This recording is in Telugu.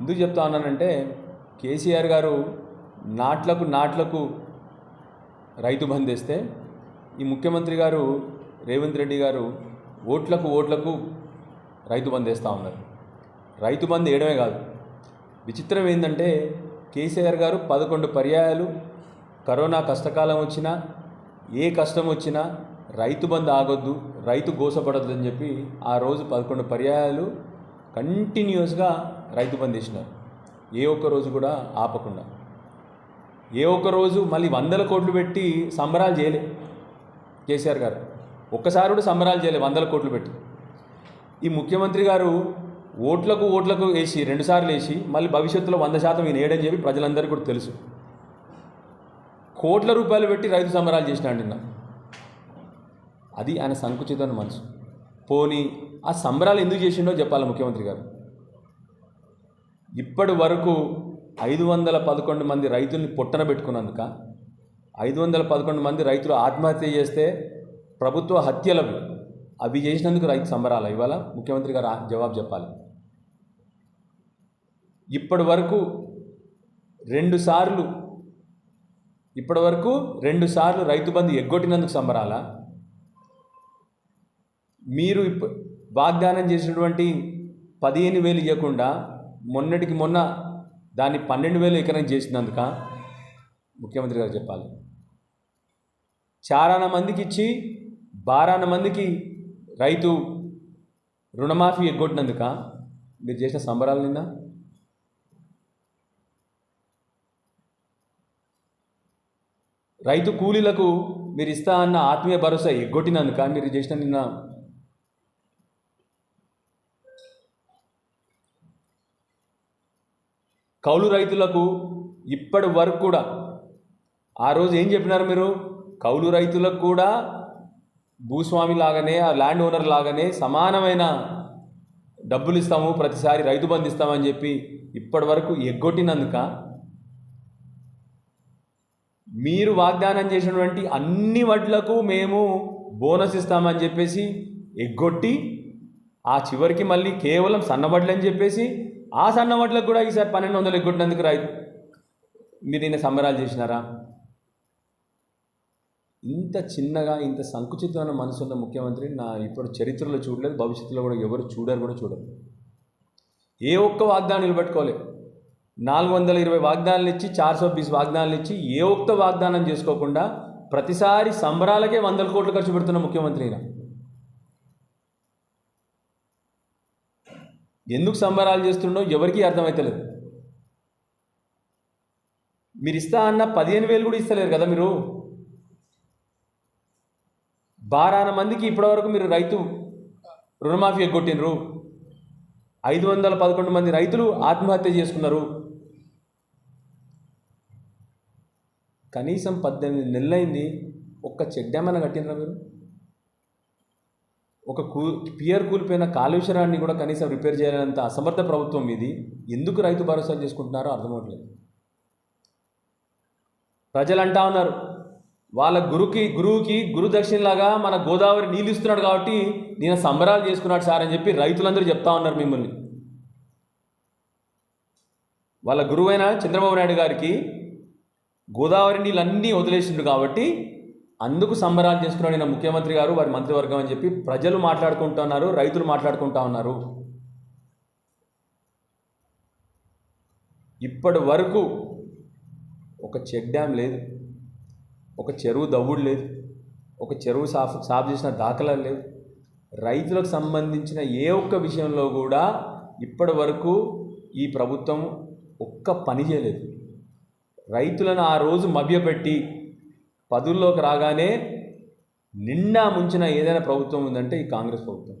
ఎందుకు చెప్తా ఉన్నానంటే కేసీఆర్ గారు నాట్లకు నాట్లకు రైతు బంద్ వేస్తే ఈ ముఖ్యమంత్రి గారు రేవంత్ రెడ్డి గారు ఓట్లకు ఓట్లకు రైతు బంద్ వేస్తూ ఉన్నారు. రైతు బంద్ వేయడమే కాదు. విచిత్రం ఏంటంటే కేసీఆర్ గారు పదకొండు పర్యాయాలు కరోనా కష్టకాలం వచ్చినా ఏ కష్టం వచ్చినా రైతు బంద్ ఆగొద్దు రైతు గోసపడద్దు అని చెప్పి ఆ రోజు పదకొండు పర్యాయాలు కంటిన్యూస్గా రైతు బంద్ చేసినారు. ఏ ఒక్క రోజు కూడా ఆపకుండా. ఏ ఒక్క రోజు మళ్ళీ వందల కోట్లు పెట్టి సంబరాలు చేయలే. కేసీఆర్ గారు ఒక్కసారి కూడా సంబరాలు చేయలే వందల కోట్లు పెట్టి. ఈ ముఖ్యమంత్రి గారు ఓట్లకు ఓట్లకు వేసి రెండుసార్లు వేసి మళ్ళీ భవిష్యత్తులో వంద శాతం ఈయన వేయడని చెప్పి ప్రజలందరికీ కూడా తెలుసు. కోట్ల రూపాయలు పెట్టి రైతు సంబరాలు చేసినాడు నిన్న అది ఆయన సంకుచితమైన మనసు. పోనీ ఆ సంబరాలు ఎందుకు చేసిండో చెప్పాలి ముఖ్యమంత్రి గారు? ఇప్పటి వరకు ఐదు వందల పదకొండు మంది రైతుల్ని పొట్టన పెట్టుకున్నందుక ఐదు వందల పదకొండు మంది రైతులు ఆత్మహత్య చేస్తే ప్రభుత్వ హత్యలవి. అవి చేసినందుకు రైతు సంబరాలు? ఇవాళ ముఖ్యమంత్రి గారు జవాబు చెప్పాలి. ఇప్పటి వరకు రెండు సార్లు ఇప్పటి వరకు రెండు సార్లు రైతు బంధు ఎగ్గొట్టినందుకు సంబరాలా? మీరు ఇప్ప వాగ్దానం చేసినటువంటి పదిహేను వేలు ఇవ్వకుండా మొన్నటికి మొన్న దాన్ని పన్నెండు వేలు ఎకరం చేసినందుక ముఖ్యమంత్రి గారు చెప్పాలి. చారాన మందికి ఇచ్చి బారాన మందికి రైతు రుణమాఫీ ఎగ్గొట్టినందుక మీరు చేసిన సంబరాలు నిన్న రైతు కూలీలకు మీరు ఇస్తా అన్న ఆత్మీయ భరోసా ఎగ్గొట్టినందుక మీరు చేసిన నిన్న కౌలు రైతులకు ఇప్పటి వరకు కూడా ఆ రోజు ఏం చెప్పినారు మీరు? కౌలు రైతులకు కూడా భూస్వామి లాగానే ఆ ల్యాండ్ ఓనర్ లాగానే సమానమైన డబ్బులు ఇస్తాము ప్రతిసారి రైతు బంధు ఇస్తామని చెప్పి ఇప్పటి వరకు ఎగ్గొట్టినందుక మీరు వాగ్దానం చేసినటువంటి అన్ని వడ్లకు మేము బోనస్ ఇస్తామని చెప్పేసి ఎగ్గొట్టి ఆ చివరికి మళ్ళీ కేవలం సన్నబడ్లు అని చెప్పేసి ఆ సన్నబడ్లకు కూడా ఈసారి పన్నెండు వందలు ఎగ్గొట్టినందుకు రైతు. మీరు నిన్న సంబరాలు చేసినారా? ఇంత చిన్నగా ఇంత సంకుచితమైన మనసు ఉన్న ముఖ్యమంత్రి నా ఇప్పుడు చరిత్రలో చూడలేదు భవిష్యత్తులో కూడా ఎవరు చూడరు కూడా చూడరు. ఏ ఒక్క వాగ్దానం నిలబెట్టుకోలే. నాలుగు వందల ఇరవై వాగ్దానాలు ఇచ్చి చార్ సో బీస్ వాగ్దానాలు ఇచ్చి ఏ ఒక్క వాగ్దానం చేసుకోకుండా ప్రతిసారి సంబరాలకే వందల కోట్లు ఖర్చు పెడుతున్న ముఖ్యమంత్రి అయినా ఎందుకు సంబరాలు చేస్తుండో ఎవరికీ అర్థమవుతలేదు మీరు ఇస్తా అన్న పదిహేను వేలు కూడా ఇస్తలేరు కదా మీరు? బారాన మందికి ఇప్పటివరకు మీరు రైతు రుణమాఫీ ఎగ్గొట్టినరు ఐదు వందల పదకొండు మంది రైతులు ఆత్మహత్య చేసుకున్నారు. కనీసం పద్దెనిమిది నెలలైంది ఒక్క చెక్ డ్యామ్ అయినా కట్టినరా మీరు? ఒక కూ పియర్ కూలిపోయిన కాళేశ్వరాన్ని కూడా కనీసం రిపేర్ చేయాలంత అసమర్థ ప్రభుత్వం ఇది. ఎందుకు రైతు భరోసా చేసుకుంటున్నారో అర్థమవట్లేదు. ప్రజలు అంటా ఉన్నారు వాళ్ళ గురుకి గురువుకి గురు దక్షిణలాగా మన గోదావరి నీళ్ళు ఇస్తున్నాడు కాబట్టి నేను సంబరాలు చేసుకున్నాడు సార్ అని చెప్పి రైతులందరూ చెప్తా ఉన్నారు మిమ్మల్ని. వాళ్ళ గురువైన చంద్రబాబు నాయుడు గారికి గోదావరి నీళ్ళు అన్నీ వదిలేసిండు కాబట్టి అందుకు సంబరాలు చేసుకున్నాడు ఈయన ముఖ్యమంత్రి గారు వారి మంత్రివర్గం అని చెప్పి ప్రజలు మాట్లాడుకుంటున్నారు రైతులు మాట్లాడుకుంటా ఉన్నారు. ఇప్పటి వరకు ఒక చెక్ డ్యామ్ లేదు ఒక చెరువు దవ్వుడు లేదు ఒక చెరువు సాఫ్ సాఫ్ చేసిన దాఖలా లేదు రైతులకు సంబంధించిన ఏ ఒక్క విషయంలో కూడా ఇప్పటి వరకు ఈ ప్రభుత్వం ఒక్క పని చేయలేదు. రైతులను ఆ రోజు మభ్యపెట్టి పదుల్లోకి రాగానే నిండా ముంచిన ఏదైనా ప్రభుత్వం ఉందంటే ఈ కాంగ్రెస్ ప్రభుత్వం.